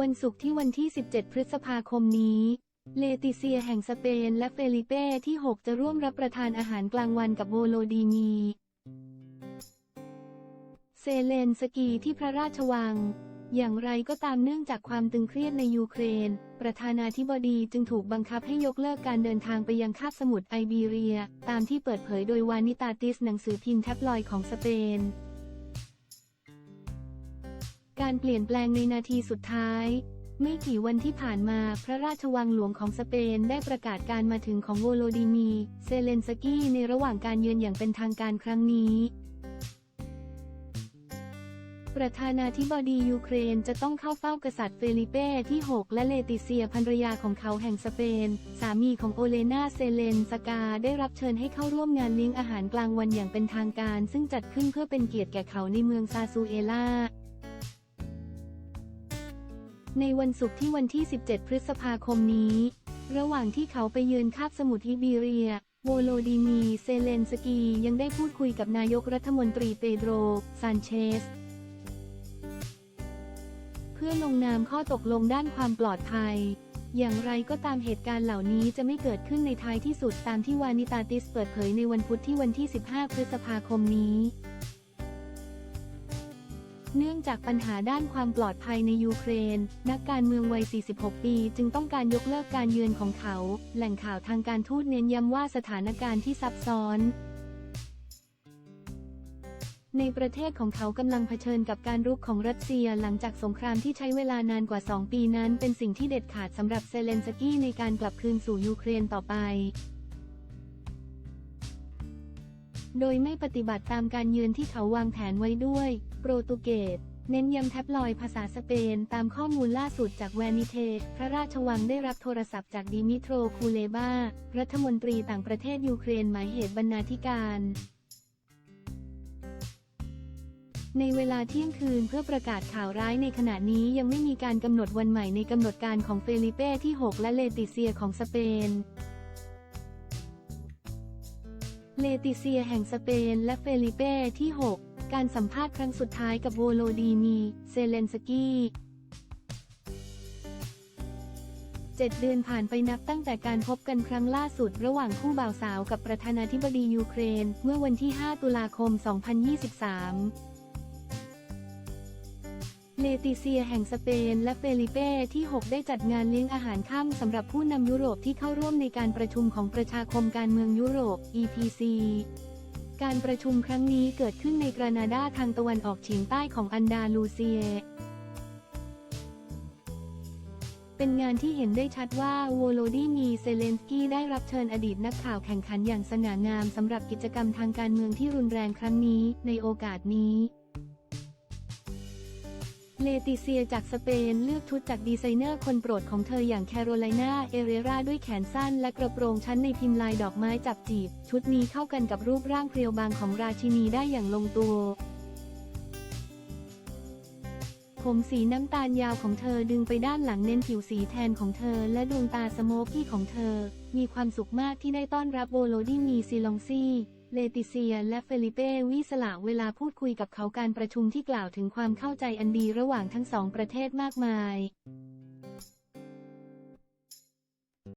วันศุกร์ที่วันที่ 17 พฤษภาคมนี้เลติเซียแห่งสเปนและเฟลิเป้ที่ 6 จะร่วมรับประทานอาหารกลางวันกับโวโลดีมีเซเลนสกีที่พระราชวัง อย่างไรก็ตามเนื่องจากความตึงเครียดในยูเครน ประธานาธิบดีจึงถูกบังคับให้ยกเลิกการเดินทางไปยังคาบสมุทรไอเบีเรีย ตามที่เปิดเผยโดยวานิตาติสหนังสือพิมพ์แท็บลอยของสเปน การเปลี่ยนแปลงในนาทีสุดท้าย ไม่กี่วันที่ผ่านมาพระราชวังหลวงของสเปนได้ประกาศการมาถึงของโวโลดิมี เซเลนสกี้ในระหว่างการเยือนอย่างเป็นทางการครั้งนี้ ประธานาธิบดียูเครนจะต้องเข้าเฝ้ากษัตริย์เฟลิเป้ที่ 6 และเลติเซียภรรยาของเขาแห่งสเปน สามีของโอเลนาเซเลนสกาได้รับเชิญให้เข้าร่วมงานเลี้ยงอาหารกลางวันอย่างเป็นทางการ ซึ่งจัดขึ้นเพื่อเป็นเกียรติแก่เขาในเมืองซาซูเอล่า ในวันศุกร์ที่วันที่ 17 พฤษภาคมนี้ ระหว่างที่เขาไปเยือนคาบสมุทรอิบีเรีย โวโลดิมีเซเลนสกียังได้พูดคุยกับนายกรัฐมนตรีเปโดรซานเชส เพื่อลงนามข้อตกลงด้านความปลอดภัย อย่างไรก็ตามเหตุการณ์เหล่านี้จะไม่เกิดขึ้นในท้ายที่สุดตามที่วานิตาติสเปิดเผยในวันพุธที่วันที่ 15 พฤษภาคมนี้ เนื่องจากปัญหาด้านความปลอดภัยในยูเครน นักการเมืองวัย 46 ปี จึงต้องการยกเลิกการเยือนของเขา แหล่งข่าวทางการทูตเน้นย้ำว่าสถานการณ์ที่ซับซ้อน ในประเทศของเขากำลังเผชิญกับการรุกของรัสเซียหลังจากสงครามที่ใช้เวลานานกว่า 2 ปีนั้น เป็นสิ่งที่เด็ดขาดสำหรับเซเลนสกี้ในการกลับคืนสู่ยูเครนต่อไปโดยไม่ปฏิบัติตามการเยือนที่เขาวางแผนไว้ด้วย โปรตุเกสเน้นย้ำแท็บลอย์ภาษาสเปน ตามข้อมูลล่าสุดจากแวนิเทพระราชวังได้รับโทรศัพท์จากดิมิโตรคูเลบารัฐมนตรีต่างประเทศยูเครนหมายเหตุบรรณาธิการ ในเวลาเที่ยงคืนเพื่อประกาศข่าวร้ายในขณะนี้ยังไม่มีการกำหนดวันใหม่ในกำหนดการของเฟลิเป้ที่ 6 และเลติเซียของสเปนเลติเซียแห่งสเปนและเฟลิเป้ที่ 6 การสัมภาษณ์ครั้งสุดท้ายกับโวโลดีมี เซเลนสกี้เจ็ดเดือนผ่านไปนับตั้งแต่การพบกันครั้งล่าสุดระหว่างคู่บ่าวสาวกับประธานาธิบดียูเครน เมื่อวันที่ 5 ตุลาคม 2023เลติเซียแห่งสเปนและเฟลิเป้ที่ 6 ได้จัดงานเลี้ยงอาหารค่ำสำหรับผู้นำยุโรปที่เข้าร่วมในการประชุมของประชาคมการเมืองยุโรป EPC การประชุมครั้งนี้เกิดขึ้นในกรานาดาทางตะวันออกเฉียงใต้ของอันดาลูเซีย เป็นงานที่เห็นได้ชัดว่าโวโลดีมีเซเลนสกี้ได้รับเชิญอดีตนักข่าวแข่งขันอย่างสง่างามสำหรับกิจกรรมทางการเมืองที่รุนแรงครั้งนี้ในโอกาสนี้ เลติเซียจากสเปนเลือกชุดจากดีไซเนอร์คนโปรดของเธออย่างแคโรไลนา เอเรราด้วยแขนสั้นและกระโปรงชั้นในพิมพ์ลายดอกไม้จับจีบ ชุดนี้เข้ากันกับรูปร่างเพรียวบางของราชินีได้อย่างลงตัว ผมสีน้ำตาลยาวของเธอดึงไปด้านหลังเน้นผิวสีแทนของเธอ และดวงตาสโมกี้ของเธอ มีความสุขมากที่ได้ต้อนรับโวโลดิมีซิลองซี่ เลติเซียและเฟลิเป้วิสละเวลาพูดคุยกับเขาการประชุมที่กล่าวถึงความเข้าใจอันดีระหว่างทั้งสองประเทศมากมาย